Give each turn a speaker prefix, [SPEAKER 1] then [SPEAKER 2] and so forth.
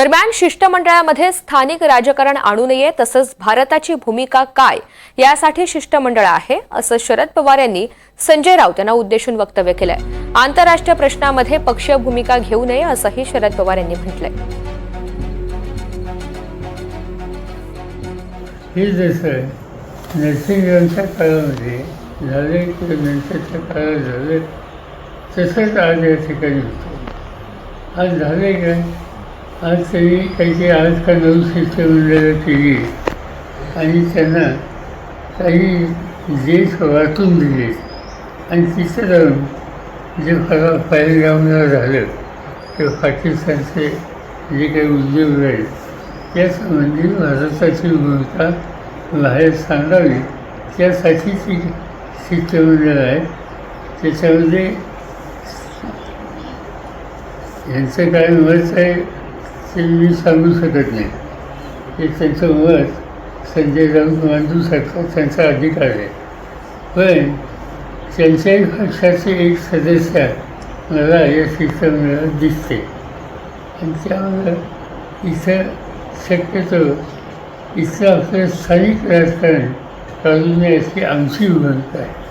[SPEAKER 1] दरम्यान शिष्टमंडळामध्ये स्थानिक राजकारण आणू नये तसंच भारताची भूमिका काय यासाठी शिष्टमंडळ आहे असं शरद पवार यांनी संजय राऊत यांना उद्देशून वक्तव्य केलंय. आंतरराष्ट्रीय प्रश्नामध्ये पक्षीय भूमिका घेऊ नये असंही शरद पवार यांनी म्हटलंय.
[SPEAKER 2] हे जसं नरसिंहरावांच्या काळामध्ये झाले किंवा नंतरच्या काळात झालं तसंच आज या ठिकाणी होतं. आज झाले काय? आज त्यांनी काही काही आज का नऊ शिष्टमंडळं केली आणि त्यांना काही देश वाटून दिले. आणि तिथं जाऊन जे फला फायलगावला झालं ते पाकिस्तानचे जे काही उद्योग झाले त्यासंबंधी भारताची भूमिका बाहेर सांगावी. त्यासाठीची शिष्टमंडळ आहे. त्याच्यामध्ये यांचं काय मत आहे? ते मी सांगू शकत नाही. हे त्यांचं मत संजय राऊत मांडू शकतात त्यांचा अधिकार आहे. पण त्यांच्याही पक्षाचे एक सदस्य मला या शिष्टमंडळात दिसते. आणि त्यामुळं इथं शक्यतो इथलं आपलं स्थानिक राजकारण चालू नये अशी आमची भूमिका आहे.